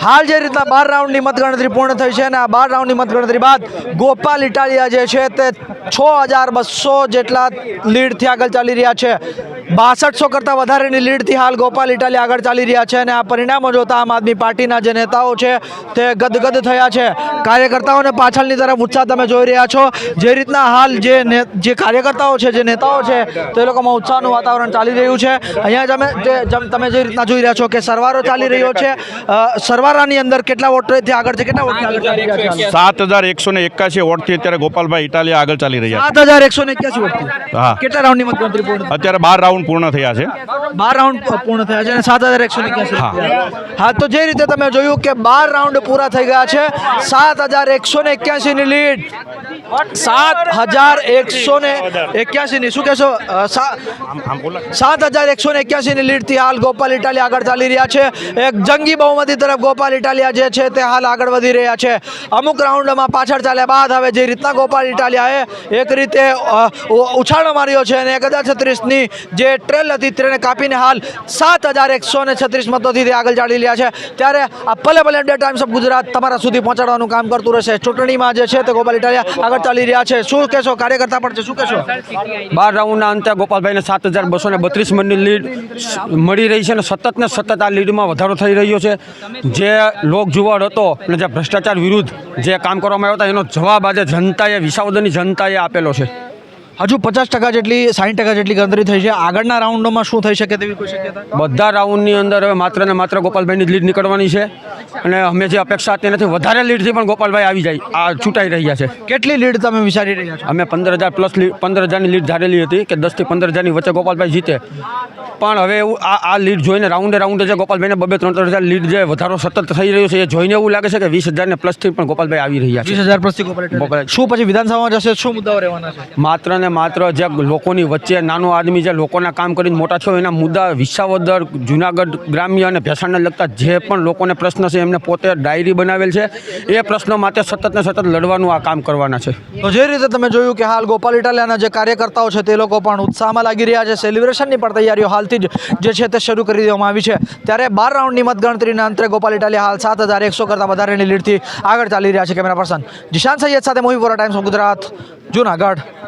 હાલ જે રીતના બાર રાઉન્ડની મતગણતરી પૂર્ણ થઈ છે અને આ બાર રાઉન્ડની મતગણતરી બાદ ગોપાલ ઇટાલિયા જે છે તે છ હજાર બસો જેટલા લીડથી આગળ ચાલી રહ્યા છે. બાસઠસો કરતાં વધારેની લીડથી હાલ ગોપાલ ઇટાલી આગળ ચાલી રહ્યા છે અને આ પરિણામો જોતા આમ આદમી પાર્ટીના જે નેતાઓ છે તે ગદગદ થયા છે. કાર્યકર્તાઓને પાછળની તરફ ઉત્સાહ તમે જોઈ રહ્યા છો. જે રીતના હાલ જે જે કાર્યકર્તાઓ છે, જે નેતાઓ છે, તે લોકોમાં ઉત્સાહનું વાતાવરણ ચાલી રહ્યું છે. અહીંયા તમે તમે જે રીતના જોઈ રહ્યા છો કે સરવારો ચાલી રહ્યો છે. સરવારાની અંદર કેટલા વોટથી આગળ છે, કેટલા વોટ સાત હજાર એકસો ને એકાસી વોટથી અત્યારે ગોપાલભાઈ ઇટાલિયા આગળ ચાલી રહ્યા સાત હજાર એકસો ને એક્યાસી વોટ હા. કેટલા રાઉન્ડની મતગણતરી પૂર્ણ અત્યારે બાર રાઉન્ડ પૂર્ણ થયા છે. બાર રાઉન્ડ પૂર્ણ થયા છે અને સાત હજાર એકસો એક્યાસી હા. તો જે રીતે તમે જોયું કે બાર રાઉન્ડ પૂરા થઈ ગયા છે સાત હજાર એકસો ને એક્યાસીની લીડ સાત હજાર એકસો ને એક્યાસીની શું કહેશો? સાત હજાર એકસો ને એક્યાસીની લીડથી હાલ ગોપાલ ઇટાલિયા આગળ ચાલી રહ્યા છે. એક જંગી બહુમતી તરફ ગોપાલ ઇટાલિયા જે છે તે હાલ આગળ વધી રહ્યા છે. અમુક રાઉન્ડમાં પાછળ ચાલ્યા બાદ હવે જે રીતના ગોપાલ ઇટાલિયાએ એક રીતે ઉછાળો માર્યો છે અને એક હજાર છત્રીસની જે ટ્રેલ હતી તેને કાપીને હાલ સાત હજાર એકસો ને છત્રીસ મતોથી તે આગળ ચાલી રહ્યા છે. ત્યારે આ પલે પલે અપડેટ ટાઈમ્સ ઓફ ગુજરાત તમારા સુધી પહોંચાડવાનું કામ કરતું રહેશે. ચૂંટણીમાં જે છે તે ગોપાલ ઇટાલિયા આગળ ચાલી રહ્યા છે. શું કહેશો? કાર્યકર્તા પણ છે. શું કહેશો? બાર રાઉન્ડના અંતે ગોપાલભાઈને સાત હજાર બસો ને બત્રીસ મણની લીડ મળી રહી છે અને સતત ને સતત આ લીડમાં વધારો થઈ રહ્યો છે. જે લોક જુવાળ હતો અને જે ભ્રષ્ટાચાર વિરુદ્ધ જે કામ કરવામાં આવ્યો હતા એનો જવાબ આજે જનતાએ વિસાવદરની જનતાએ આપેલો છે. હજુ પચાસ ટકા જેટલી સાઠ ટકા જેટલી ગણતરી થઈ છે. આગળના રાઉન્ડોમાં શું થઈ શકે તેવી કોઈ શક્યતા? બધા રાઉન્ડની અંદર હવે માત્ર ને માત્ર ગોપાલભાઈની જ લીડ નીકળવાની છે. અને અમે જે અપેક્ષા હતી નથી વધારે લીડથી પણ ગોપાલભાઈ આવી જાય. આ છૂટાઈ રહ્યા છે. કેટલી લીડ તમે વિચારી રહ્યા છો? અમે પંદર હજાર પ્લસ પંદર હજારની લીડ ધારેલી હતી કે દસથી પંદર હજારની વચ્ચે ગોપાલભાઈ જીતે. પણ હવે એવું આ આ લીડ જોઈને રાઉન્ડે રાઉન્ડે જે ગોપાલભાઈને બબે ત્રણ ત્રણ હજાર લીડ જે વધારો સતત થઈ રહ્યો છે એ જોઈને એવું લાગે છે કે વીસ હજારને પ્લસથી પણ ગોપાલભાઈ આવી રહ્યા વીસ છે હજાર પ્લસથી ગોપાલ ગોપાલ. શું પછી વિધાનસભામાં જશે? શું મુદ્દાઓ રહેવાના છે? માત્ર ને માત્ર જે લોકોની વચ્ચે નાનો આદમી જે લોકોના કામ કરીને મોટા થયો એના મુદ્દા વિસાવદર જુનાગઢ ગ્રામ્ય અને ભેસાણને લગતા જે પણ લોકોને પ્રશ્ન છે એમને પોતે ડાયરી બનાવેલ છે. એ પ્રશ્નો માટે સતત ને સતત લડવાનું આ કામ કરવાના છે. તો જે રીતે તમે જોયું કે હાલ ગોપાલ ઇટાલિયાના જે કાર્યકર્તાઓ છે તે લોકો પણ ઉત્સાહમાં લાગી રહ્યા છે. સેલિબ્રેશનની પણ તૈયારીઓ હાલથી જ જે છે તે શરૂ કરી દેવામાં આવી છે. ત્યારે બાર રાઉન્ડની મતગણતરીના અંતરે ગોપાલ ઇટાલિયા હાલ સાત હજાર એકસો કરતાં વધારેની લીડથી આગળ ચાલી રહ્યા છે કેમેરા પર્સન. જીશાન સૈયદ સાથે મોહી વોરા ટાઈમ્સ ગુજરાત જુનાગઢ.